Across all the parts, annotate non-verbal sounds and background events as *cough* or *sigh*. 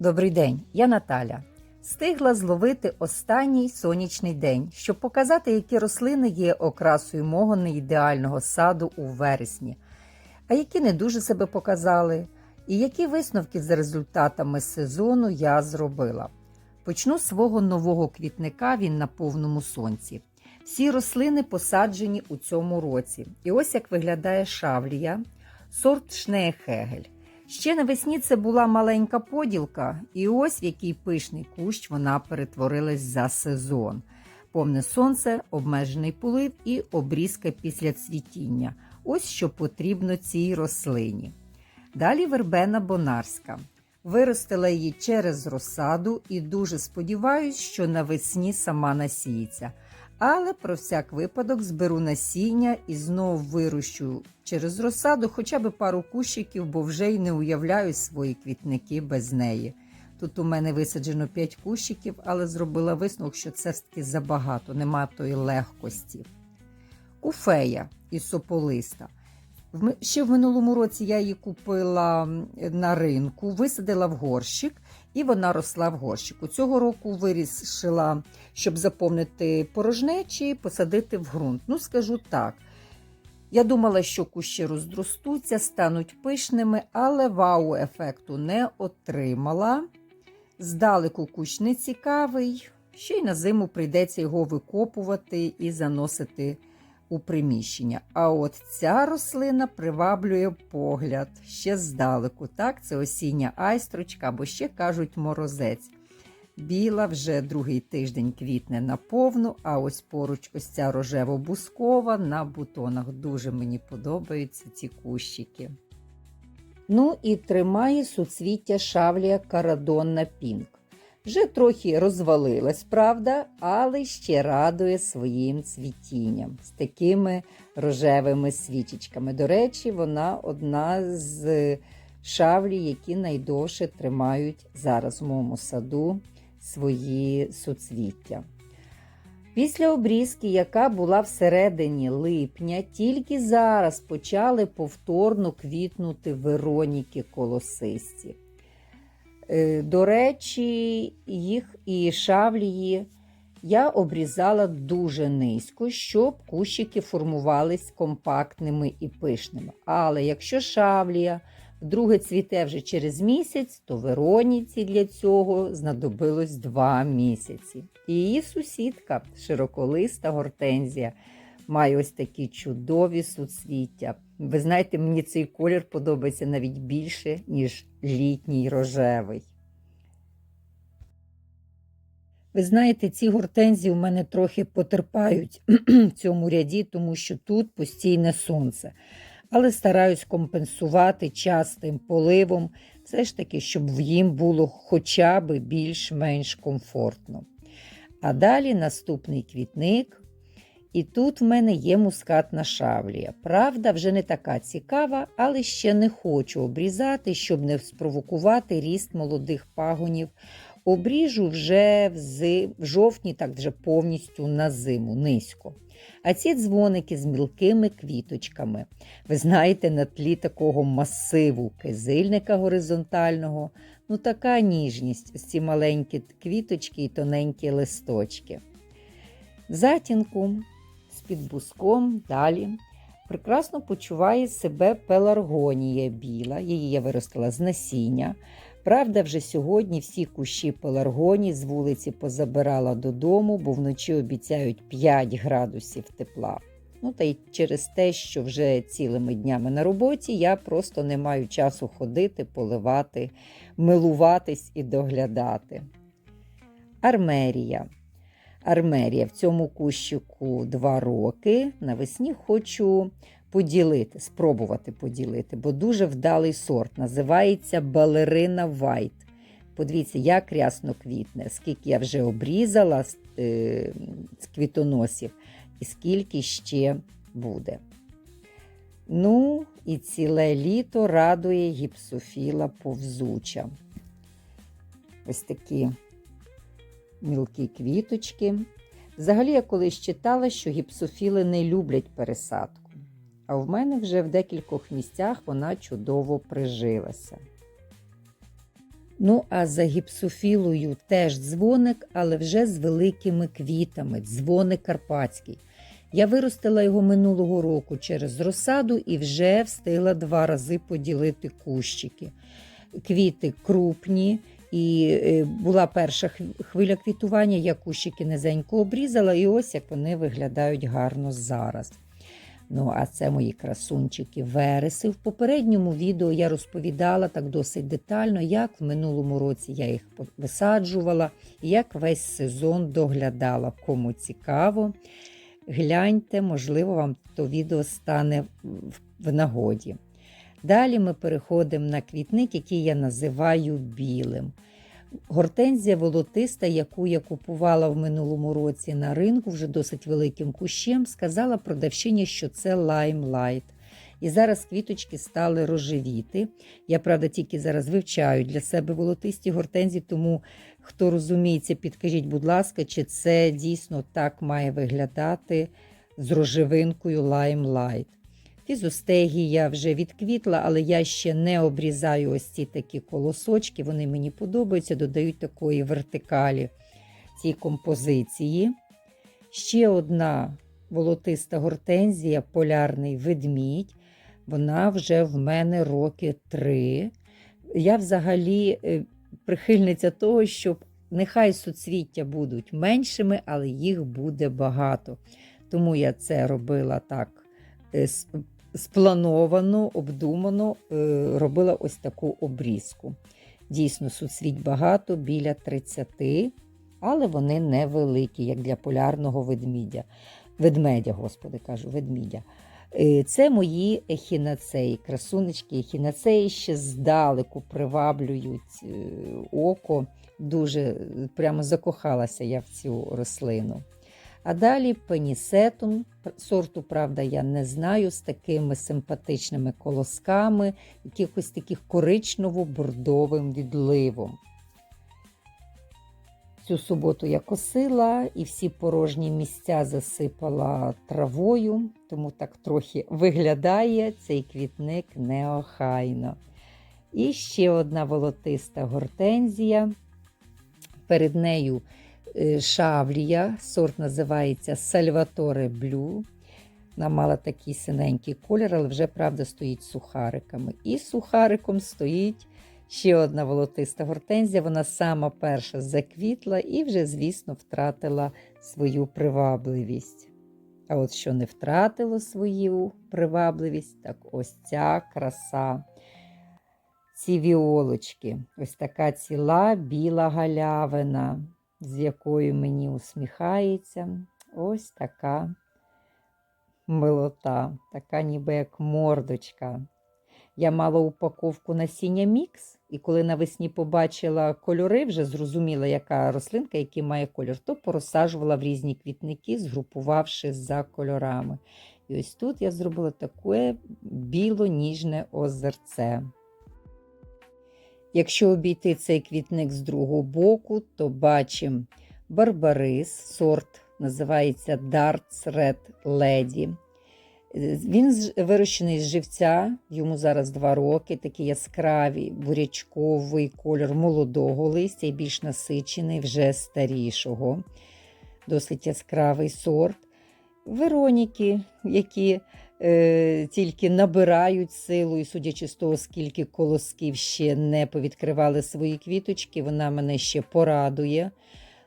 Добрий день, я Наталя. Стигла зловити останній сонячний день, щоб показати, які рослини є окрасою мого неідеального саду у вересні, а які не дуже себе показали, і які висновки за результатами сезону я зробила. Почну з свого нового квітника, він на повному сонці. Всі рослини посаджені у цьому році. І ось як виглядає шавлія, сорт Шнеехегель. Ще навесні це була маленька поділка, і ось в який пишний кущ вона перетворилась за сезон. Повне сонце, обмежений полив і обрізка після цвітіння. Ось що потрібно цій рослині. Далі вербена бонарська. Виростила її через розсаду і дуже сподіваюсь, що навесні сама насіється. Але про всяк випадок зберу насіння і знову вирощу через розсаду хоча б пару кущиків, бо вже й не уявляю свої квітники без неї. Тут у мене висаджено 5 кущиків, але зробила висновок, що це все-таки забагато, нема тої легкості. Куфея із сополиста. Ще в минулому році я її купила на ринку, висадила в горщик, і вона росла в горщику. Цього року вирішила, щоб заповнити порожнечі, посадити в ґрунт. Ну, скажу так. Я думала, що кущі роздростуться, стануть пишними, але вау-ефекту не отримала. Здалеку кущ не цікавий, ще й на зиму прийдеться його викопувати і заносити у приміщення. А от ця рослина приваблює погляд ще здалеку. Так, це осіння айстрочка, або ще кажуть морозець. Біла вже другий тиждень квітне наповну, а ось поруч ось ця рожево-бускова на бутонах. Дуже мені подобаються ці кущики. Ну і тримає суцвіття шавлія Карадонна Пінк. Вже трохи розвалилась, правда, але ще радує своїм цвітінням з такими рожевими свічечками. До речі, вона одна з шавлі, які найдовше тримають зараз в моєму саду свої суцвіття. Після обрізки, яка була всередині липня, тільки зараз почали повторно квітнути Вероніки колосисті. Е, До речі, їх і шавлії я обрізала дуже низько, щоб кущики формувались компактними і пишними. Але якщо шавлія вдруге цвіте вже через місяць, то Вероніці для цього знадобилось два місяці. І її сусідка, широколиста гортензія, має ось такі чудові суцвіття. Ви знаєте, мені цей колір подобається навіть більше, ніж літній рожевий. Ви знаєте, ці гортензії у мене трохи потерпають *clears throat* в цьому ряді, тому що тут постійне сонце. Але стараюсь компенсувати частим поливом, все ж таки, щоб їм було хоча б більш-менш комфортно. А далі наступний квітник. І тут в мене є мускатна шавлія. Правда, вже не така цікава, але ще не хочу обрізати, щоб не спровокувати ріст молодих пагонів. Обріжу вже в, зи- в жовтні, так вже повністю на зиму, низько. А ці дзвоники з мілкими квіточками. Ви знаєте, на тлі такого масиву кизильника горизонтального, ну така ніжність, ці маленькі квіточки і тоненькі листочки. Затінку під буском далі прекрасно почуває себе пеларгонія біла. Її я виростила з насіння. Правда, вже сьогодні всі кущі пеларгонії з вулиці позабирала додому, бо вночі обіцяють 5 градусів тепла. Ну та й через те, що вже цілими днями на роботі, я просто не маю часу ходити, поливати, милуватись і доглядати. Армерія. Армерія в цьому кущику 2 роки. Навесні хочу поділити, спробувати поділити, бо дуже вдалий сорт. Називається балерина Вайт. Подивіться, як рясно квітне, скільки я вже обрізала з, е, з квітоносів, і скільки ще буде. Ну, і ціле літо радує гіпсофіла повзуча. Ось такі мілкі квіточки. Взагалі, я колись читала, що гіпсофіли не люблять пересадку. А в мене вже в декількох місцях вона чудово прижилася. Ну, а за гіпсофілою теж дзвоник, але вже з великими квітами, дзвоник карпатський. Я виростила його минулого року через розсаду і вже встигла два рази поділити кущики. Квіти крупні, і е, була перша хвиля квітування, я кущики низенько обрізала, і ось як вони виглядають гарно зараз. Ну, а це мої красунчики вереси. В попередньому відео я розповідала так досить детально, як в минулому році я їх висаджувала, як весь сезон доглядала. Кому цікаво, гляньте, можливо, вам то відео стане в- в нагоді. Далі ми переходимо на квітник, який я називаю білим. Гортензія волотиста, яку я купувала в минулому році на ринку, вже досить великим кущем, сказала продавчині, що це лаймлайт. І зараз квіточки стали рожевіти. Я, правда, тільки зараз вивчаю для себе волотисті гортензії, тому хто розуміється, підкажіть, будь ласка, чи це дійсно так має виглядати з рожевинкою лаймлайт. Фізостегія вже відквітла, але я ще не обрізаю ось ці такі колосочки. Вони мені подобаються, додають такої вертикалі цій композиції. Ще одна волотиста гортензія, полярний ведмідь. Вона вже в мене роки три. Я взагалі е, прихильниця того, щоб нехай суцвіття будуть меншими, але їх буде багато. Тому я це робила так е, сплановано, обдумано, е, робила ось таку обрізку. Дійсно, суцвіть багато, біля 30, але вони невеликі, як для полярного ведмідя. Ведмедя, господи, кажу, ведмідя. Е, Це мої ехінацеї, красунечки ехінацеї ще здалеку приваблюють е, око. Дуже прямо закохалася я в цю рослину. А далі пенісетум, сорту, правда, я не знаю, з такими симпатичними колосками, якихось таких коричнево-бордовим відливом. Цю суботу я косила і всі порожні місця засипала травою, тому так трохи виглядає цей квітник неохайно. І ще одна волотиста гортензія. Перед нею шавлія, сорт називається Сальваторе Блю. Вона мала такий синенький колір, але вже, правда, стоїть сухариками. І сухариком стоїть ще одна волотиста гортензія. Вона сама перша заквітла і вже, звісно, втратила свою привабливість. А от що не втратило свою привабливість, так ось ця краса. Ці віолочки, ось така ціла біла галявина, з якою мені усміхається. Ось така милота, така ніби як мордочка. Я мала упаковку насіння мікс, і коли навесні побачила кольори, вже зрозуміла, яка рослинка, який має кольор, то порозсаджувала в різні квітники, згрупувавши за кольорами. І ось тут я зробила таке біло-ніжне озерце. Якщо обійти цей квітник з другого боку, то бачимо барбарис, сорт називається Darts Red Lady. Він вирощений з живця, йому зараз два роки, такий яскравий бурячковий кольор молодого листя і більш насичений, вже старішого. Досить яскравий сорт. Вероніки, які тільки набирають силу, і судячи з того, скільки колосків ще не повідкривали свої квіточки, вона мене ще порадує.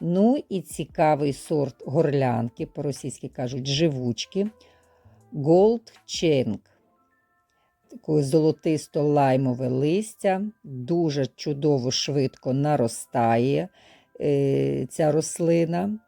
Ну і цікавий сорт горлянки, по-російськи кажуть, живучки. Gold Cheng. Такое золотисто-лаймове листя, дуже чудово швидко наростає е, ця рослина.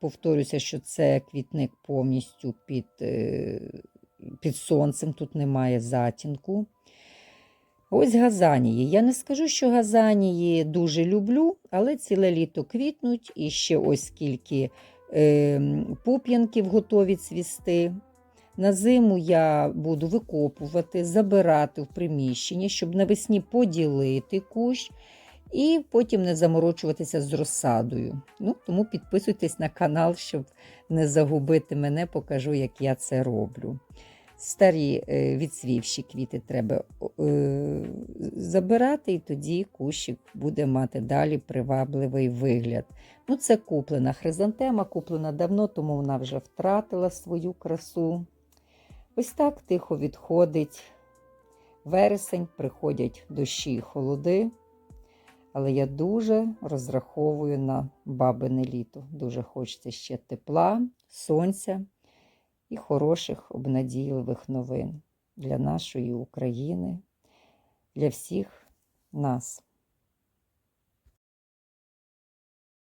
Повторюся, що це квітник повністю під, е, під сонцем, тут немає затінку. Ось газанії. Я не скажу, що газанії дуже люблю, але ціле літо квітнуть і ще ось скільки е, пуп'янків готові цвісти. На зиму я буду викопувати, забирати в приміщення, щоб навесні поділити кущ і потім не заморочуватися з розсадою. Ну, тому підписуйтесь на канал, щоб не загубити мене, покажу, як я це роблю. Старі е, відсвівші квіти треба е, забирати, і тоді кущик буде мати далі привабливий вигляд. Ну, це куплена хризантема, куплена давно, тому вона вже втратила свою красу. Ось так тихо відходить вересень, приходять дощі і холоди. Але я дуже розраховую на бабине літо. Дуже хочеться ще тепла, сонця і хороших обнадійливих новин для нашої України, для всіх нас.